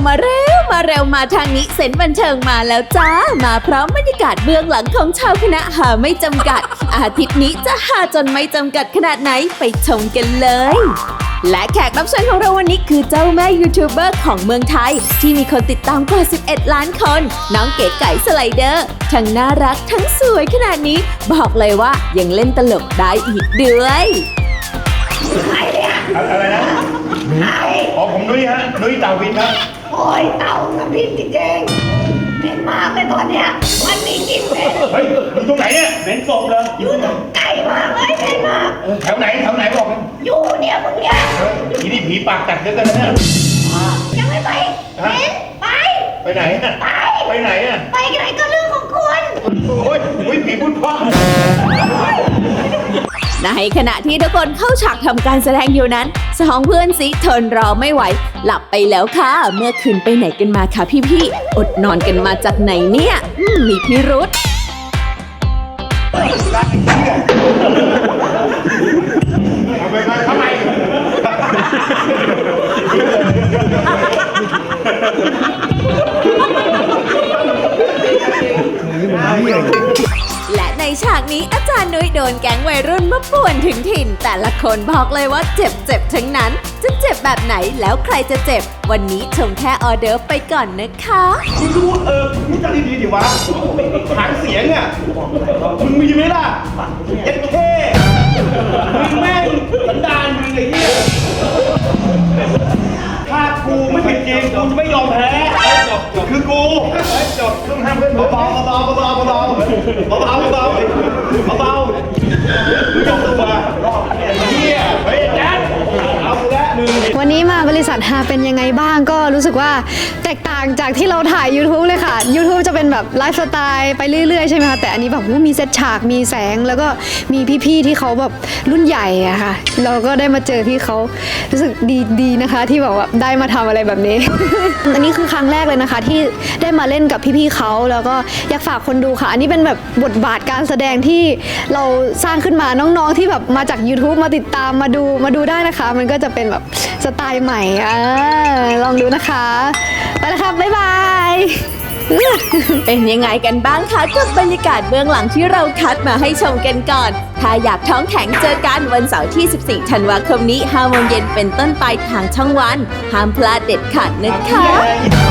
วมาทางนี้เซนต์บันเทิงมาแล้วจ้า มาพร้อมบรรยากาศเบื้องหลังของชาวคณะหาไม่จำกัด อาทิตย์นี้จะหาจนไม่จำกัดขนาดไหนไปชมกันเลยและแขกรับเชิญของเราวันนี้คือเจ้าแม่ยูทูบเบอร์ของเมืองไทย ที่มีคนติดตามกว่า 11 ล้านคน น้องเก๋ไก่สไลเดอร์ ทั้งน่ารักทั้งสวยขนาดนี้ บอกเลยว่ายังเล่นตลกได้อีกด้วยอะไรนะอ๋อผมนุ้ยฮะนุ้ยเต่าบินครับ โอ้ยเต่ากับพี่จริงๆเป็นมากเลยตอนเนี้ยมันมีกลิ่นเหม็นเฮ้ยอยู่ตรงไหนเนี่ยเหม็นศพเลยอยู่ตรงไก่มากเลยเป็นมากแถวไหนแถวไหนบอกกันอยู่เนี่ยมึงเนี่ยทีนี่ผีปากกัดเยอะกันนะเนี่ยยังไม่ไปเป็นไป ไปไหนอะไป ไปไหนอะไปไหนก็เรื่องของคุณโอ้ยอุ้ยผีพุทธพ่อในขณะที่ทุกคนเข้าฉากทำการแสดงอยู่นั้น สองเพื่อนซีทนรอไม่ไหว หลับไปแล้วค่ะ เมื่อคืนไปไหนกันมาคะพี่ๆ อดนอนกันมาจากไหนเนี่ยมมีพิรุษเอาไมทำไม ฉากนี้อาจารย์นุ้ยโดนแก๊งวัยรุ่นมาป่วนถึงถิ่น แต่ละคนบอกเลยว่าเจ็บเจ็บทั้งนั้น จะเจ็บแบบไหนแล้วใครจะเจ็บ วันนี้ชมแค่ออเดิร์ไปก่อนนะคะมึงดูเออมึงจะดีๆดิวะหางเสียงอะมึงมีไหมล่ะเย็ดเทมึงแม่งสันดานมึงไอ้เหี้ยถ้ากูไม่ผิดจริงกูจะไม่ยอมแพ้คือกู จบต้องห้ามเพื่อนเบาๆเบาๆเบาเบาๆเบาเบาๆเบาๆมึงยกตัวเฮียเฮ้ยแจ๊ดเอากูละหนึ่ง วันนี้มาบ ริษัทฮาเป็นยังไงบ้างก็รู้สึกว่าแตกต่างจากที่เราถ่าย YouTube เลยค่ะ YouTube จะเป็นแบบไลฟ์สไตล์ไปเรื่อยๆใช่ไหมคะแต่อันนี้แบบว่ามีเซตฉากมีแสงแล้วก็มีพี่ๆที่เขาแบบรุ่นใหญ่อะค่ะ เราก็ได้มาเจอพี่เขารู้สึกดีดีนะคะ ที่แบบว่าได้มาทำอะไรแบบนี้ อันนี้คือครั้งแรกเลยนะคะ ที่ได้มาเล่นกับพี่ๆเขาแล้วก็อยากฝากคนดูค่ะ อันนี้เป็นแบบบทบาทการแสดงที่เราสร้างขึ้นมาน้องๆที่แบบมาจาก YouTube มาติดตามมาดูมาดูได้นะคะ มันก็จะเป็นแบบ ไตล์ใหม่อ่าลองดูนะคะ ไปแล้วครับบ๊ายบาย เป็นยังไงกันบ้างคะกับบรรยากาศเบื้องหลังที่เราคัดมาให้ชมกันก่อน ถ้าอยากท้องแข็งเจอกันวันเสาร์ที่ 14 ธันวาคมนี้5โมงเย็นเป็นต้นไปทางช่องวัน ห้ามพลาดเด็ดขาดนะคะ Yeah.